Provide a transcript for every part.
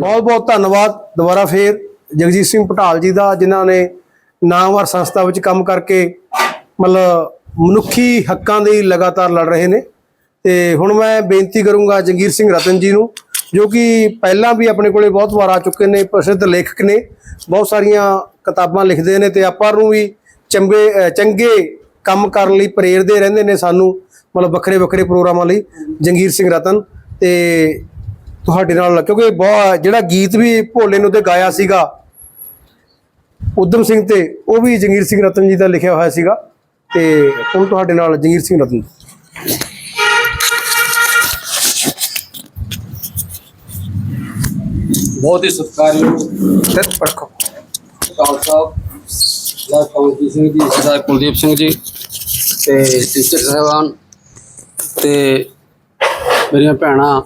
ਬਹੁਤ ਬਹੁਤ ਧੰਨਵਾਦ। ਦੁਬਾਰਾ ਫੇਰ ਜਗਜੀਤ ਸਿੰਘ ਪਟਾਲ ਜੀ ਦਾ, ਜਿਨ੍ਹਾਂ ਨੇ ਨਾਮਵਰ ਸੰਸਥਾ ਵਿੱਚ ਕੰਮ ਕਰਕੇ ਮਤਲਬ ਮਨੁੱਖੀ ਹੱਕਾਂ ਦੀ ਲਗਾਤਾਰ ਲੜ ਰਹੇ ਨੇ। ਤੇ ਹੁਣ ਮੈਂ ਬੇਨਤੀ ਕਰੂੰਗਾ ਜੰਗੀਰ ਸਿੰਘ ਰਤਨ ਜੀ ਨੂੰ, ਜੋ ਕਿ ਪਹਿਲਾਂ ਵੀ ਆਪਣੇ ਕੋਲੇ ਬਹੁਤ ਵਾਰ ਆ ਚੁੱਕੇ ਨੇ, ਪ੍ਰਸਿੱਧ ਲੇਖਕ ਨੇ। ਬਹੁਤ ਸਾਰੀਆਂ ਕਿਤਾਬਾਂ ਲਿਖਦੇ ਨੇ ਤੇ ਆਪਾਂ ਨੂੰ ਵੀ ਚੰਗੇ ਚੰਗੇ ਕੰਮ ਕਰਨ ਲਈ ਪ੍ਰੇਰਦੇ ਰਹਿੰਦੇ ਨੇ ਸਾਨੂੰ, ਮਤਲਬ ਵੱਖਰੇ ਵੱਖਰੇ ਪ੍ਰੋਗਰਾਮਾਂ ਲਈ। ਜੰਗੀਰ ਸਿੰਘ ਰਤਨ ਤੇ ਤੁਹਾਡੇ ਨਾਲ ਕਿਉਂਕਿ ਬਹੁਤ ਜਿਹੜਾ ਗੀਤ ਵੀ ਭੋਲੇ ਨੂੰ ਤੇ ਗਾਇਆ ਸੀਗਾ ਉਦਮ ਸਿੰਘ ਤੇ ਉਹ ਵੀ ਜੰਗੀਰ ਸਿੰਘ ਰਤਨ ਜੀ ਦਾ ਲਿਖਿਆ ਹੋਇਆ ਸੀਗਾ ਤੇ ਹੁਣ ਤੁਹਾਡੇ ਨਾਲ ਜੰਗੀਰ ਸਿੰਘ ਰਤਨ। ਬਹੁਤ ਹੀ ਸਤਿਕਾਰਯੋਗ ਤੇ ਪੜਖੋ ਕਾਲ ਸਾਹਿਬ ਕਮਲਜੀਤ ਸਿੰਘ ਜੀ ਸਰਦਾਰ ਕੁਲਦੀਪ ਸਿੰਘ ਜੀ ਤੇ ਟੀਚਰ ਸਾਹਿਬਾਨ ਤੇ ਮੇਰੀਆਂ ਭੈਣਾਂ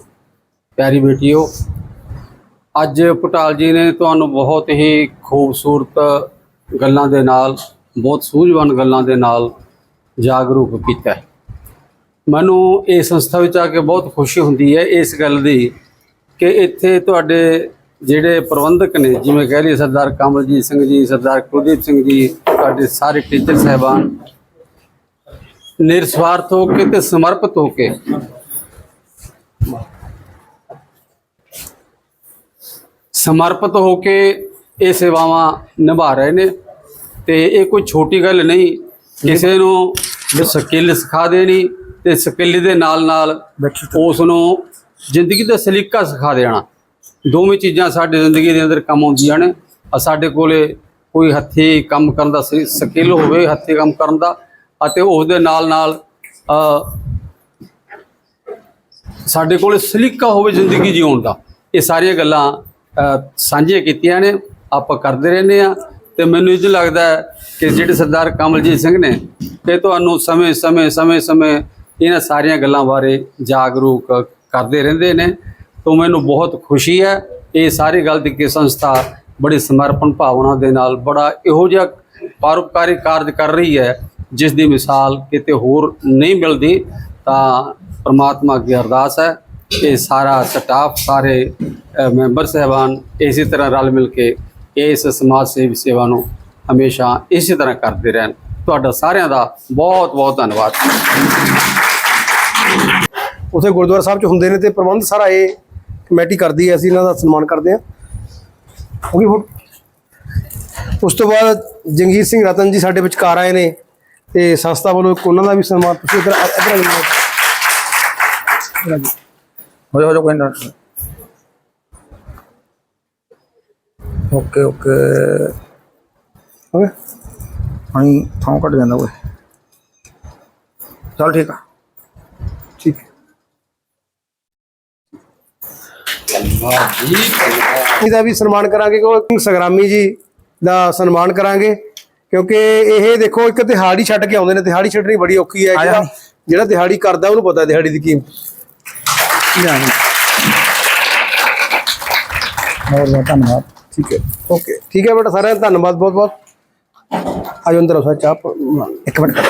ਪਿਆਰੀ ਬੇਟੀਓ, ਅੱਜ ਪਟਾਲ ਜੀ ਨੇ ਤੁਹਾਨੂੰ ਬਹੁਤ ਹੀ ਖੂਬਸੂਰਤ ਗੱਲਾਂ ਦੇ ਨਾਲ, ਬਹੁਤ ਸੂਝਵਾਨ ਗੱਲਾਂ ਦੇ ਨਾਲ ਜਾਗਰੂਕ ਕੀਤਾ ਮੈਨੂੰ ਇਹ ਸੰਸਥਾ ਵਿੱਚ ਆ ਕੇ ਬਹੁਤ ਖੁਸ਼ੀ ਹੁੰਦੀ ਹੈ ਇਸ ਗੱਲ ਦੀ ਕਿ ਇੱਥੇ ਤੁਹਾਡੇ ਜਿਹੜੇ ਪ੍ਰਬੰਧਕ ਨੇ, ਜਿਵੇਂ ਕਹਿ ਲਈ ਸਰਦਾਰ ਕਮਲਜੀਤ ਸਿੰਘ ਜੀ, ਸਰਦਾਰ ਕੁਲਦੀਪ ਸਿੰਘ ਜੀ, ਤੁਹਾਡੇ ਸਾਰੇ ਟੀਚਰ ਸਹਿਬਾਨ, ਨਿਰਸਵਾਰਥ ਹੋ ਕੇ ਤੇ ਸਮਰਪਿਤ ਹੋ ਕੇ ਸਮਰਪਿਤ ਹੋ ਕੇ ਇਹ ਸੇਵਾਵਾਂ ਨਿਭਾ ਰਹੇ ਨੇ ਤੇ ਇਹ ਕੋਈ ਛੋਟੀ ਗੱਲ ਨਹੀਂ ਕਿਸੇ ਨੂੰ ਸਕਿੱਲ ਸਿਖਾ ਦੇਣੀ ਤੇ ਸਕਿੱਲ ਦੇ ਨਾਲ ਨਾਲ ਉਸ ਨੂੰ ਜ਼ਿੰਦਗੀ ਦਾ ਸਲੀਕਾ ਸਿਖਾ ਦੇਣਾ। ਦੋਵੇਂ ਚੀਜ਼ਾਂ ਸਾਡੀ ਜ਼ਿੰਦਗੀ ਦੇ ਅੰਦਰ ਕੰਮ ਆਉਂਦੀਆਂ ਨੇ। ਆ ਸਾਡੇ ਕੋਲੇ ਕੋਈ ਹੱਥੀ ਕੰਮ ਕਰਨ ਦਾ ਸਕਿੱਲ ਹੋਵੇ ਹੱਥੀ ਕੰਮ ਕਰਨ ਦਾ ਅਤੇ ਉਸ ਦੇ ਨਾਲ ਨਾਲ ਸਾਡੇ ਕੋਲ ਸਲੀਕਾ ਹੋਵੇ ਜ਼ਿੰਦਗੀ ਜਿਉਣ ਦਾ। ਇਹ ਸਾਰੀਆਂ ਗੱਲਾਂ ਸਾਂਝੀਆਂ ਕੀਤੀਆਂ ਨੇ, ਆਪਾਂ ਕਰਦੇ ਰਹਿੰਦੇ ਆ ਤੇ ਮੈਨੂੰ ਇਹ ਲੱਗਦਾ ਕਿ ਜਿਹੜੇ ਸਰਦਾਰ ਕਮਲਜੀਤ ਸਿੰਘ ਨੇ ਇਹ ਤੁਹਾਨੂੰ ਸਮੇਂ ਸਮੇਂ ਸਮੇਂ ਸਮੇਂ ਇਹਨਾਂ ਸਾਰੀਆਂ ਗੱਲਾਂ ਬਾਰੇ ਜਾਗਰੂਕ ਕਰਦੇ ਰਹਿੰਦੇ ਨੇ, ਤੋਂ ਮੈਨੂੰ ਬਹੁਤ ਖੁਸ਼ੀ ਹੈ। ਇਹ ਸਾਰੀ ਗੱਲ ਦੀ ਕਿ ਸੰਸਥਾ ਬੜੀ ਸਮਰਪਣ ਭਾਵਨਾ ਦੇ ਨਾਲ ਬੜਾ ਇਹੋ ਜਿਹਾ ਪਰਉਪਕਾਰੀ ਕਾਰਜ ਕਰ ਰਹੀ ਹੈ, ਜਿਸ ਦੀ ਮਿਸਾਲ ਕਿਤੇ ਹੋਰ ਨਹੀਂ ਮਿਲਦੀ, ਤਾਂ ਪ੍ਰਮਾਤਮਾ ਅੱਗੇ ਅਰਦਾਸ ਹੈ। ਕਿ ਸਾਰਾ ਸਟਾਫ ਸਾਰੇ ਮੈਂਬਰ ਸਹਿਬਾਨ ਇਸੇ ਤਰ੍ਹਾਂ ਰਲ ਮਿਲ ਕੇ ਇਸ ਸਮਾਜ ਸੇਵੀ ਸੇਵਾ ਨੂੰ ਹਮੇਸ਼ਾ ਇਸੇ ਤਰ੍ਹਾਂ ਕਰਦੇ ਰਹਿਣ। ਤੁਹਾਡਾ ਸਾਰਿਆਂ ਦਾ ਬਹੁਤ ਬਹੁਤ ਧੰਨਵਾਦ। ਉਥੇ ਗੁਰਦੁਆਰਾ ਸਾਹਿਬ ਚ ਹੁੰਦੇ ਨੇ ਤੇ ਪ੍ਰਬੰਧ ਸਾਰਾ ਇਹ ਕਮੇਟੀ ਕਰਦੀ ਹੈ, ਅਸੀਂ ਇਹਨਾਂ ਦਾ ਸਨਮਾਨ ਕਰਦੇ ਹਾਂ। ਹੋ ਗਈ ਫੋਟੋ ਉਸ ਤੋਂ ਬਾਅਦ ਜੰਗੀਰ ਸਿੰਘ ਰਤਨ ਜੀ ਸਾਡੇ ਵਿਚਕਾਰ ਆਏ ਨੇ ਤੇ ਸੰਸਥਾ ਵੱਲੋਂ ਉਹਨਾਂ ਦਾ ਵੀ ਸਨਮਾਨ ਤੁਸੀਂ ਇਧਰ ਇਧਰ ਆ ਜਾਓ। ਹੋ ਜਾ ਹੋ ਜਾ ਕੋਈ ਨਾ ਓਕੇ ਓਕੇ ਗਿਆ ਪਾਣੀ ਥਾਂ ਘਟ ਜਾਂਦਾ ਓਏ ਚਲ ਠੀਕ ਆ ਠੀਕ ਇਹਦਾ ਵੀ ਸਨਮਾਨ ਕਰਾਂਗੇ ਕਿਉਂਕਿ ਸੰਗਰਾਮੀ ਜੀ ਦਾ ਸਨਮਾਨ ਕਰਾਂਗੇ। ਕਿਉਂਕਿ ਇਹ ਦੇਖੋ ਇੱਕ ਦਿਹਾੜੀ ਛੱਡ ਕੇ ਆਉਂਦੇ ਨੇ। ਦਿਹਾੜੀ ਛੱਡਣੀ ਬੜੀ ਔਖੀ ਹੈ। ਜਿਹੜਾ ਦਿਹਾੜੀ ਕਰਦਾ ਉਹਨੂੰ ਪਤਾ ਦਿਹਾੜੀ ਦੀ ਕੀਮਤ ਜਾਨੀ ਬਹੁਤ ਬਹੁਤ ਧੰਨਵਾਦ। ਠੀਕ ਹੈ। ਓਕੇ। ਠੀਕ ਹੈ ਬੇਟਾ, ਸਾਰਿਆਂ ਦਾ ਧੰਨਵਾਦ ਬਹੁਤ ਬਹੁਤ ਆਜੋ ਅੰਦਰ ਆਓ ਚਾਹ ਪ- ਇੱਕ ਮਿੰਟ। ਕਰ